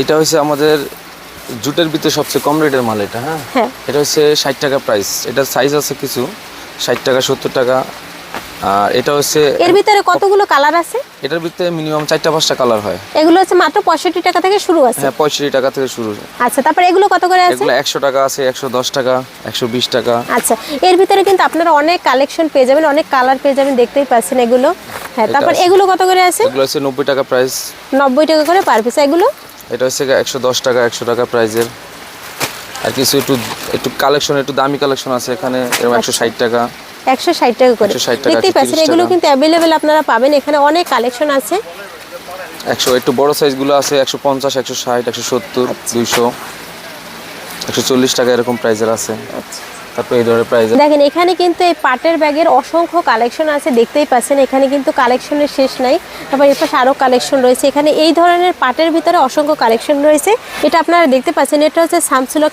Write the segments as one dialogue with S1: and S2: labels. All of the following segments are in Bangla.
S1: এটা হচ্ছে আমাদের জুটের ভিতরে সবচেয়ে কম রেটের মাল এটা হ্যাঁ?
S2: হ্যাঁ।
S1: এটা হচ্ছে ষাট টাকা প্রাইস এটার সাইজ আছে কিছু ষাট টাকা সত্তর টাকা। আর এটা হচ্ছে
S2: এর ভিতরে কতগুলো কালার আছে?
S1: এটার ভিতরে মিনিমাম চারটা পাঁচটা কালার হয়।
S2: এগুলো হচ্ছে মাত্র পঁয়ষট্টি টাকা থেকে শুরু আছে।
S1: হ্যাঁ পঁয়ষট্টি টাকা থেকে শুরু।
S2: আচ্ছা তারপর এগুলো কত করে আছে?
S1: এগুলো একশো টাকা আছে একশো দশ টাকা একশো বিশ টাকা।
S2: আচ্ছা এর ভিতরে কিন্তু আপনারা অনেক কালেকশন পেয়ে যাবেন অনেক কালার পেয়ে যাবেন দেখতেই পাচ্ছেন এগুলো। হ্যাঁ তারপর এগুলো কত করে আছে?
S1: এগুলো হচ্ছে নব্বই টাকা প্রাইস
S2: নব্বই টাকা করে পার পিস এগুলো?
S1: এটা হচ্ছে একশো দশ টাকা একশো টাকা প্রাইজের। আর কিছু একটু একটু কালেকশন একটু দামি কালেকশন আছে এখানে এরকম একশো ষাট টাকা।
S2: একশো ষাট টাকা করে।
S1: 160 টাকা,
S2: দেখতেই পাচ্ছেন এগুলো কিন্তু অ্যাভেলেবেল আপনারা পাবেন। এখানে অনেক কালেকশন আছে।
S1: একশো একটু বড় সাইজগুলো আছে একশো পঞ্চাশ একশো ষাট একশো সত্তর দুইশো একশো চল্লিশ টাকা এরকম প্রাইজের আছে। তারপর এই ধরনের প্রাইজ
S2: দেখেন এখানে কিন্তু এই পাটের ব্যাগের অসংখ্য কালেকশন আছে দেখতেই পাচ্ছেন। এখানে কিন্তু কালেকশনের শেষ নাই। তারপর এর পাশে আরও কালেকশন রয়েছে। এখানে এই ধরনের পাটের ভিতরে অসংখ্য কালেকশন রয়েছে। এটা আপনারা দেখতে পাচ্ছেন এটা হচ্ছে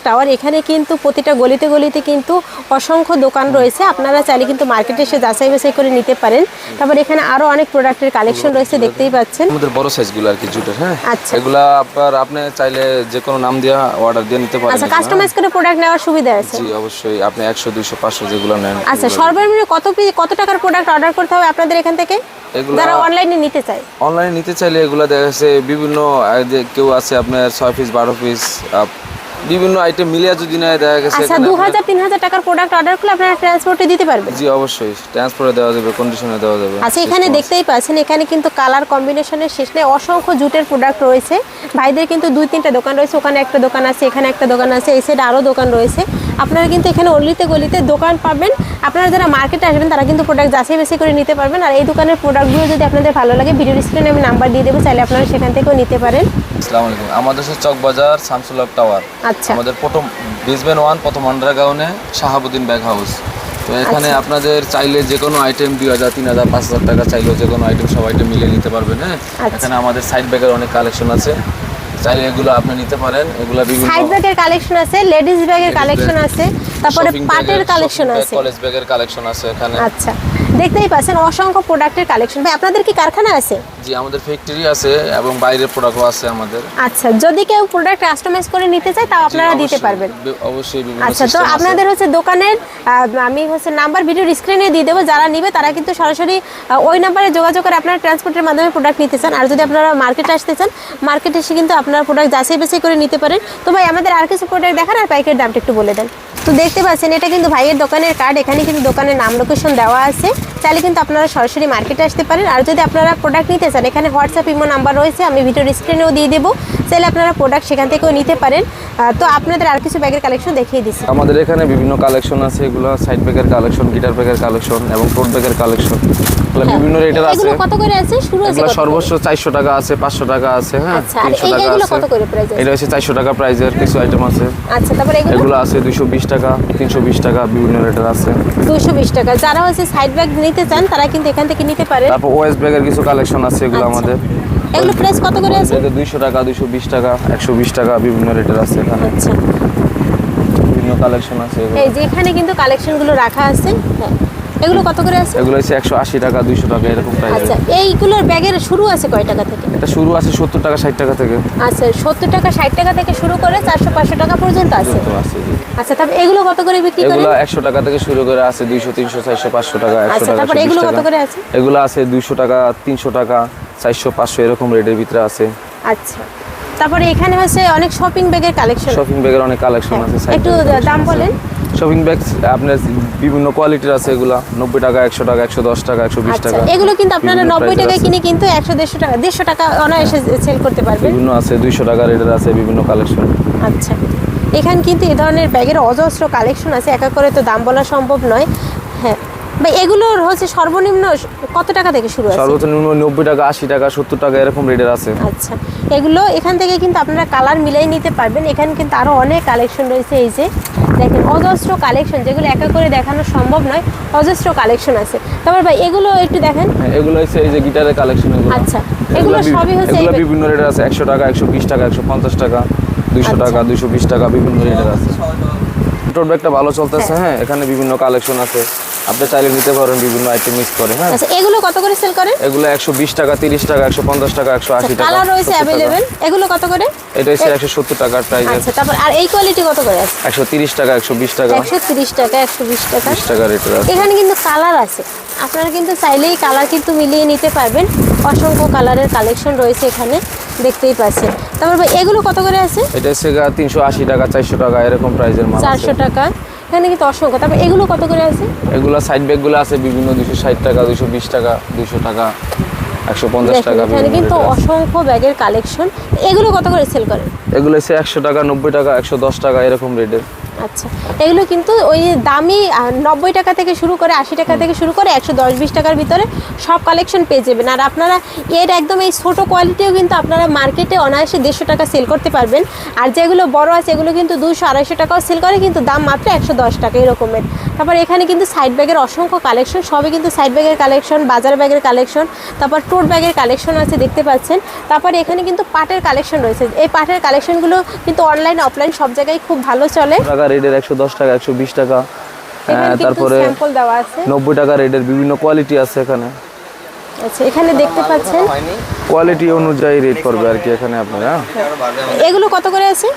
S2: টাওয়ার এখানে কিন্তু প্রতিটা গলিতে গলিতে কিন্তু অসংখ্য দোকান রয়েছে। আপনারা চাইলে কিন্তু মার্কেটে এসে যাচাই বাছাই করে নিতে পারেন। তারপর এখানে আরও অনেক প্রোডাক্টের কালেকশন রয়েছে দেখতেই পাচ্ছেন।
S1: আমাদের বড় সাইজগুলো আর কি জুটের হ্যাঁ?
S2: আচ্ছা।
S1: এগুলা আপনার আপনি চাইলে যে কোনো নাম দিয়ে অর্ডার দিয়ে নিতে পারেন।
S2: আচ্ছা কাস্টমাইজ করে প্রোডাক্ট নেওয়ার সুবিধা আছে।
S1: জি অবশ্যই। আপনি একশো দুইশো পাঁচশো যেগুলো নেন
S2: আচ্ছা সর্বনিম্ন কত কত টাকার প্রোডাক্ট অর্ডার করতে হবে আপনাদের এখান থেকে? যারা অনলাইনে নিতে চায়।
S1: অনলাইনে নিতে চাইলে এগুলো দেখা যাচ্ছে বিভিন্ন যে কেউ আছে আপনার ছয় পিস বারো পিস বিভিন্ন আইটেম মিলিয়ে যদি নেয় দেখা গেছে
S2: আচ্ছা
S1: এখানে
S2: দু
S1: আপনার-
S2: হাজার তিন হাজার টাকার প্রোডাক্ট অর্ডার করলে আপনারা ট্রান্সপোর্টে দিতে পারবেন?
S1: জি অবশ্যই। ট্রান্সফারে দেওয়া যাবে কন্ডিশনে দেওয়া যাবে।
S2: আচ্ছা এখানে দেখতেই পাচ্ছেন এখানে কিন্তু কালার কম্বিনেশনের শেষ নেই অসংখ্য জুটের প্রোডাক্ট রয়েছে। ভাইদের কিন্তু দুই তিনটা দোকান রয়েছে ওখানে একটা দোকান আছে এখানে একটা দোকান আছে এই সাইডে আরও দোকান রয়েছে। আপনারা কিন্তু এখানে অলিতে গলিতে দোকান পাবেন। আপনারা যারা মার্কেটে আসবেন তারা কিন্তু প্রোডাক্ট যাচাই বেশি করে নিতে পারবেন। আর এই দোকানের প্রোডাক্টগুলো যদি আপনাদের ভালো লাগে ভিডিও স্ক্রিনে আমি নাম্বার দিয়ে দেবো চাইলে আপনারা সেখান থেকেও নিতে পারেন।
S1: আসসালামু আলাইকুম। আমাদের হচ্ছে চকবাজার শামসুল্লাহ টাওয়ার।
S2: আচ্ছা।
S1: আমাদের প্রথম বেসমেন্ট ওয়ান প্রথম আন্ডারগ্রাউন্ডে শাহাবুদ্দিন ব্যাগ হাউস তো এখানে
S2: আচ্ছা।
S1: আপনাদের চাইলে যে কোনো আইটেম দুই হাজার তিন হাজার পাঁচ হাজার টাকা চাইলেও যে কোনো আইটেম সব আইটেম মিলিয়ে নিতে পারবেন হ্যাঁ?
S2: আচ্ছা।
S1: এখানে আমাদের সাইড ব্যাগের অনেক কালেকশন আছে। চাইলে এগুলো আপনি নিতে পারেন এগুলো বিভিন্ন
S2: সাইড ব্যাগের কালেকশন আছে লেডিস ব্যাগের কালেকশন আছে তারপরে পাটের কালেকশন আছে।
S1: কলেজ ব্যাগের কালেকশন আছে এখানে।
S2: আচ্ছা। দেখতেই পাচ্ছেন অসংখ্য প্রোডাক্টের কালেকশন ভাই আপনাদের কি কারখানা আছে?
S1: জি আমাদের ফ্যাক্টরি আছে এবং বাইরের প্রোডাক্টও আছে আমাদের।
S2: আচ্ছা যদি কেউ প্রোডাক্ট কাস্টমাইজ করে নিতে চায় তাও আপনারা দিতে পারবেন।
S1: অবশ্যই
S2: আচ্ছা তো আপনাদের হচ্ছে দোকানের আমি হচ্ছে নাম্বার ভিডিওর স্ক্রিনে দিয়ে দেবো যারা নিবে তারা কিন্তু সরাসরি ওই নাম্বারে যোগাযোগ করে আপনারা ট্রান্সপোর্টের মাধ্যমে প্রোডাক্ট নিতে চান। আর যদি আপনারা মার্কেটে আসতে চান মার্কেটে এসে কিন্তু আপনারা প্রোডাক্ট যাচাই বাছাই করে নিতে পারেন। তো ভাই আমাদের আর কিছু প্রোডাক্ট দেখান আর পাইকের দামটা একটু বলে দেন। তো দেখতে পাচ্ছেন এটা কিন্তু ভাইয়ের দোকানের কার্ড এখানে কিন্তু দোকানের নাম লোকেশন দেওয়া আছে। চাইলে কিন্তু আপনারা সরাসরি মার্কেটে আসতে পারেন। আর যদি আপনারা প্রোডাক্ট নিতে চান, এখানে হোয়াটসঅ্যাপ ইমো নাম্বার রয়েছে, আমি ভিডিওর স্ক্রিনেও দিয়ে দেবো। চাইলে আপনারা প্রোডাক্ট সেখান থেকেও নিতে পারেন। তো আপনাদের আর কিছু ব্যাগের কালেকশন দেখিয়ে দিচ্ছি।
S1: আমাদের এখানে বিভিন্ন কালেকশন আছে, এগুলো সাইড ব্যাগের কালেকশন গিটার ব্যাগের কালেকশন এবং টোট ব্যাগের কালেকশন বিভিন্ন রেটের আছে।
S2: কত করে আছে? শুরু আছে
S1: এগুলো সর্বোচ্চ চারশো টাকা আছে পাঁচশো টাকা আছে হ্যাঁ
S2: আচ্ছা, আর
S1: তিনশো
S2: এই-
S1: টাকা আছে।
S2: কত করে আছে?
S1: এটা হচ্ছে চারশো টাকা প্রাইজের কিছু আইটেম আছে।
S2: আচ্ছা তারপরে এগুলো?
S1: এগুলো আছে দুইশো বিশ টাকা তিনশো বিশ টাকা বিভিন্ন রেটের আছে।
S2: দুশো বিশ টাকা। যারা হচ্ছে সাইড ব্যাগ নিতে চান তারা কিন্তু এখান থেকে নিতে পারে।
S1: তারপর ওয়েস্ট ব্যাগের কিছু কালেকশন আছে এগুলো
S2: আচ্ছা।
S1: আমাদের।
S2: এগুলো প্রাইস কত করে আছে?
S1: দুইশো টাকা দুইশো বিশ টাকা একশো বিশ টাকা বিভিন্ন রেটের আছে এখানে।
S2: আচ্ছা।
S1: বিভিন্ন কালেকশন আছে
S2: এই যে এখানে কিন্তু কালেকশনগুলো রাখা আছে। হ্যাঁ। এগুলো কত করে আছে?
S1: এগুলো হচ্ছে একশো আশি টাকা দুইশো টাকা এরকম প্রাইস
S2: আচ্ছা এইগুলোর ব্যাগের শুরু আছে কয় টাকা থেকে?
S1: এটা শুরু আছে সত্তর টাকা ষাট টাকা থেকে।
S2: আচ্ছা সত্তর টাকা ষাট টাকা থেকে শুরু করে চারশো পাঁচশো টাকা পর্যন্ত আছে।
S1: আছে
S2: আচ্ছা তারপর এগুলো কত করে বিক্রি
S1: এগুলো একশো টাকা থেকে শুরু করে আছে দুইশো তিনশো চারশো পাঁচশো টাকা একশো
S2: আচ্ছা
S1: টাকা
S2: তারপর এগুলো কত করে আছে?
S1: এগুলো আছে দুইশো টাকা তিনশো টাকা চারশো পাঁচশো এরকম রেটের ভিতরে আছে।
S2: আচ্ছা। তারপরে এখানে হচ্ছে অনেক শপিং ব্যাগের কালেকশন
S1: শপিং ব্যাগের অনেক কালেকশন আছে
S2: হ্যাঁ, একটু দাম বলেন।
S1: শপিং ব্যাগ আপনার বিভিন্ন কোয়ালিটির আছে এগুলা নব্বই টাকা একশো টাকা একশো দশ টাকা একশো বিশ
S2: আচ্ছা
S1: টাকা।
S2: এগুলো কিন্তু আপনারা নব্বই টাকায় কিনে কিন্তু একশো দেড়শো টাকা দেড়শো টাকা অনায়াসে সেল করতে পারবেন।
S1: বিভিন্ন আছে দুইশো টাকা রেটের আছে বিভিন্ন কালেকশন
S2: আচ্ছা এখানে কিন্তু এই ধরনের ব্যাগের অজস্র কালেকশন আছে একা করে তো দাম বলা সম্ভব নয়। হ্যাঁ এগুলোর হচ্ছে সর্বনিম্ন কত টাকা থেকে শুরু আছে?
S1: সর্বোচ্চ নিম্ন নব্বই টাকা আশি টাকা সত্তর টাকা এরকম রেটের আছে।
S2: আচ্ছা এগুলো এখান থেকে কিন্তু আপনারা কালার মিলাই নিতে পারবেন। এখানে কিন্তু আরও অনেক কালেকশন রয়েছে এই যে দেখেন অজস্র কালেকশন যেগুলো একা করে দেখানো সম্ভব নয় অজস্র কালেকশন আছে। তারপর ভাই এগুলো একটু দেখেন।
S1: হ্যাঁ, এগুলো হচ্ছে এই যে গিটারের কালেকশন এগুলো।
S2: আচ্ছা, এগুলো সবই হচ্ছে
S1: এগুলো বিভিন্ন রেটের আছে একশো টাকা একশো বিশ টাকা একশো পঞ্চাশ টাকা দুইশো
S2: আচ্ছা।
S1: টাকা দুইশো বিশ টাকা বিভিন্ন রেটের আছে। টোট ব্যাগটা ভালো চলতেছে
S2: হ্যাঁ।
S1: হ্যাঁ এখানে বিভিন্ন কালেকশন আছে। আপনি চাইলে নিতে পারেন বিভিন্ন আইটেম মিক্স করে হ্যাঁ?
S2: আচ্ছা এগুলো কত করে সেল করেন
S1: এগুলো একশো বিশ টাকা তিরিশ টাকা একশো পঞ্চাশ টাকা একশো আশি টাকা
S2: কালার রয়েছে
S1: 70 টাকা।
S2: অ্যাভেলেবেল এগুলো কত করে?
S1: এটা হচ্ছে একশো সত্তর টাকার প্রাইস
S2: আচ্ছা তারপর আর এই কোয়ালিটি কত করে আছে?
S1: একশো তিরিশ টাকা একশো বিশ টাকা।
S2: একশো তিরিশ টাকা একশো বিশ টাকা।
S1: বিশ টাকা রেটের আছে
S2: এখানে কিন্তু কালার আছে। আপনারা কিন্তু চাইলেই কালার কিন্তু মিলিয়ে নিতে পারবেন। অসংখ্য কালারের কালেকশন রয়েছে এখানে দেখতেই পাচ্ছেন। তারপর ভাই এগুলো কত করে আছে?
S1: এটা হচ্ছে গা তিনশো আশি টাকা চারশো টাকা এরকম প্রাইসের মাল আছে।
S2: চারশো টাকা। এখানে কিন্তু অসংখ্য। তারপর এগুলো কত করে আছে?
S1: এগুলো সাইড ব্যাগগুলো আছে বিভিন্ন দুশো ষাট টাকা দুশো বিশ টাকা দুশো টাকা একশো পঞ্চাশ টাকা
S2: এখানে কিন্তু অসংখ্য ব্যাগের কালেকশন এগুলো কত করে সেল করে?
S1: এগুলো হচ্ছে একশো টাকা নব্বই টাকা একশো দশ টাকা এরকম রেটের
S2: আচ্ছা এগুলো কিন্তু ওই দামি নব্বই টাকা থেকে শুরু করে আশি টাকা থেকে শুরু করে একশো দশ বিশ টাকার ভিতরে সব কালেকশন পেয়ে যাবেন। আর আপনারা এর একদম এই ছোটো কোয়ালিটিও কিন্তু আপনারা মার্কেটে অনায়াসে দেড়শো টাকা সেল করতে পারবেন। আর যেগুলো বড় আছে এগুলো কিন্তু দুশো আড়াইশো টাকাও সেল করে কিন্তু দাম মাত্র একশো দশ টাকা এরকমের। তারপর এখানে কিন্তু সাইড ব্যাগের অসংখ্য কালেকশন সবই কিন্তু সাইড ব্যাগের কালেকশন বাজার ব্যাগের কালেকশন তারপর টোট ব্যাগের কালেকশন আছে দেখতে পাচ্ছেন। তারপর এখানে কিন্তু পাটের কালেকশন রয়েছে। এই পাটের কালেকশনগুলো কিন্তু অনলাইন অফলাইন সব জায়গায় খুব ভালো চলে।
S1: টাকা রেটের একশো দশ টাকা একশো বিশ টাকা। হ্যাঁ, তারপরে
S2: স্যাম্পল দেওয়া আছে।
S1: নব্বই টাকা রেডের বিভিন্ন কোয়ালিটি আছে এখানে।
S2: আচ্ছা এখানে দেখতে পাচ্ছেন?
S1: কোয়ালিটি অনুযায়ী রেট করবে আর কি এখানে আপনারা।
S2: এগুলো কত করে আছে?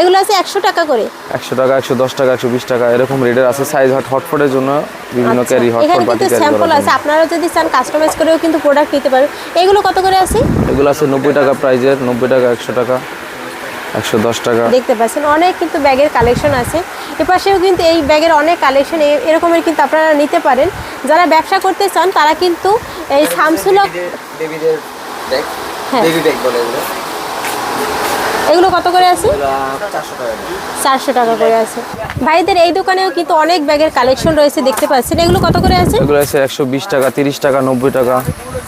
S2: এগুলো আছে একশো টাকা করে।
S1: একশো টাকা একশো দশ টাকা একশো বিশ টাকা এরকম রেটের আছে। সাইজ হট হটফটের জন্য বিভিন্ন ক্যারি
S2: এখানে কিন্তু
S1: ক্যারি
S2: স্যাম্পল আছে। আপনারা যদি চান কাস্টমাইজ করেও কিন্তু প্রোডাক্ট নিতে পারেন। এগুলো কত করে আছে?
S1: এগুলো আছে নব্বই টাকা প্রাইজের নব্বই টাকা একশো টাকা। একশো দশ টাকা।
S2: দেখতে পাচ্ছেন অনেক কিন্তু ব্যাগের কালেকশন আছে। এপাশেও কিন্তু এই ব্যাগের অনেক কালেকশন এরকমের কিন্তু আপনারা নিতে পারেন। যারা ব্যবসা করতে চান তারা কিন্তু এই সামসুলক
S3: দেবীদের ব্যাগ
S2: হ্যাঁ।
S3: বেবি ব্যাগ বলে এগুলো
S2: কত করে আছে?
S3: চারশো টাকা।
S2: করে। আছে। ভাইদের এই দোকানেও কিন্তু অনেক ব্যাগের কালেকশন রয়েছে দেখতে পাচ্ছেন। এগুলো কত করে আছে?
S1: এগুলো আছে একশো বিশ টাকা তিরিশ টাকা নব্বই টাকা।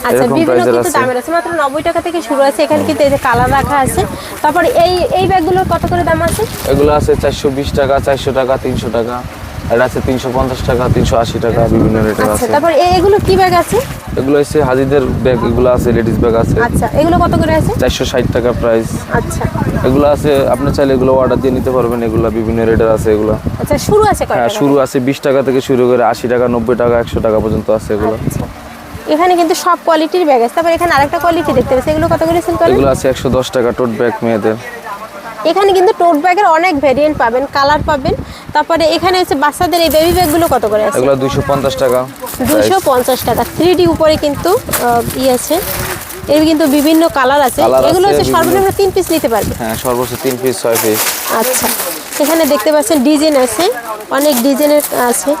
S2: আচ্ছা
S1: এরকম
S2: বিভিন্ন কিন্তু দামের আছে। মাত্র নব্বই টাকা থেকে শুরু আছে। এখানে কিন্তু এই যে কালার রাখা আছে। তারপর এই এই ব্যাগগুলোর কত করে দাম আছে?
S1: এগুলো আছে চারশো বিশ টাকা চারশো টাকা তিনশো টাকা। এটা আছে তিনশো পঞ্চাশ টাকা তিনশো আশি টাকা বিভিন্ন রেটের
S2: আচ্ছা
S1: আছে।
S2: তারপর এগুলো কি ব্যাগ আছে?
S1: এগুলো হচ্ছে হাজিদের ব্যাগ এগুলো আছে লেডিস ব্যাগ আছে।
S2: আচ্ছা এগুলো কত করে আছে?
S1: চারশো ষাট টাকা প্রাইস
S2: আচ্ছা।
S1: এগুলো আছে আপনি চাইলে এগুলো অর্ডার দিয়ে নিতে পারবেন এগুলো বিভিন্ন রেটের আছে এগুলো।
S2: আচ্ছা শুরু আছে
S1: হ্যাঁ শুরু আছে বিশ টাকা থেকে শুরু করে আশি টাকা নব্বই টাকা একশো টাকা পর্যন্ত আছে এগুলো।
S2: আচ্ছা। এখানে কিন্তু সব কোয়ালিটির ব্যাগ আছে। তারপর এখানে আরেকটা কোয়ালিটি দেখতে পাচ্ছি। এগুলো কত করে সেল করেন
S1: এগুলো আছে একশো দশ টাকা টোট ব্যাগ মেয়েদের।
S2: এখানে কিন্তু টোট ব্যাগের অনেক ভেরিয়েন্ট পাবেন কালার পাবেন। তারপরে এখানে হচ্ছে বাচ্চাদের এই বেবি ব্যাগগুলো কত করে আছে?
S1: এগুলো দুশো পঞ্চাশ টাকা।
S2: দুইশো পঞ্চাশ টাকা। থ্রি ডি উপরে কিন্তু ই আছে। এর কিন্তু বিভিন্ন কালার আছে। এগুলো হচ্ছে সর্বনিম্ন তিন পিস নিতে পারবে।
S1: হ্যাঁ সর্বোচ্চ তিন পিস ছয় পিস
S2: আচ্ছা। এখানে দেখতে পাচ্ছেন ডিজাইন আছে। অনেক ডিজাইনের আছে।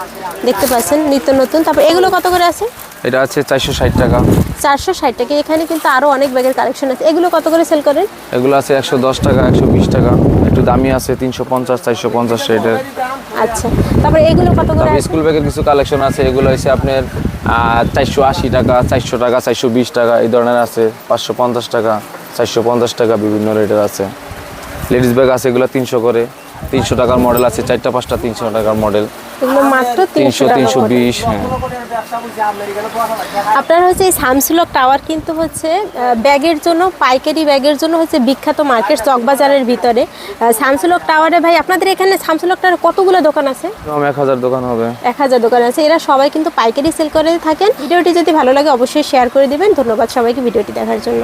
S2: দেখতে পাচ্ছেন নিত্য নতুন। তারপর এগুলো কত করে আছে?
S1: এটা আছে চারশো ষাট টাকা।
S2: চারশো ষাট টাকা। এখানে কিন্তু আরও অনেক ব্যাগের কালেকশন আছে। এগুলো কত করে সেল করেন?
S1: এগুলো আছে একশো দশ টাকা একশো বিশ টাকা। একটু দামি আছে তিনশো পঞ্চাশ চারশো পঞ্চাশ রেটের।
S2: আচ্ছা। তারপর এগুলো কত করে আছে?
S1: স্কুল ব্যাগের কিছু কালেকশন আছে। এগুলো হচ্ছে আপনার চারশো আশি টাকা চারশো টাকা চারশো বিশ টাকা। এই ধরনের আছে পাঁচশো পঞ্চাশ টাকা চারশো পঞ্চাশ টাকা বিভিন্ন রেটের আছে। লেডিস ব্যাগ আছে এগুলো তিনশো করে। তিনশো টাকার মডেল আছে চারটা পাঁচটা তিনশো টাকার মডেল
S2: তিনশো
S1: তিনশো বিশ হ্যাঁ।
S2: আপনার হচ্ছে এই সামসুলক টাওয়ার কিন্তু হচ্ছে ব্যাগের জন্য পাইকারি ব্যাগের জন্য হচ্ছে বিখ্যাত মার্কেট চকবাজারের ভিতরে। আহ, সামসুলক টাওয়ারে ভাই আপনাদের এখানে সামসুলক টাওয়ারে কতগুলো দোকান আছে?
S1: এক হাজার দোকান হবে।
S2: এক হাজার দোকান আছে। এরা সবাই কিন্তু পাইকারি সেল করে থাকেন। ভিডিওটি যদি ভালো লাগে অবশ্যই শেয়ার করে দিবেন। ধন্যবাদ সবাইকে ভিডিওটি দেখার জন্য।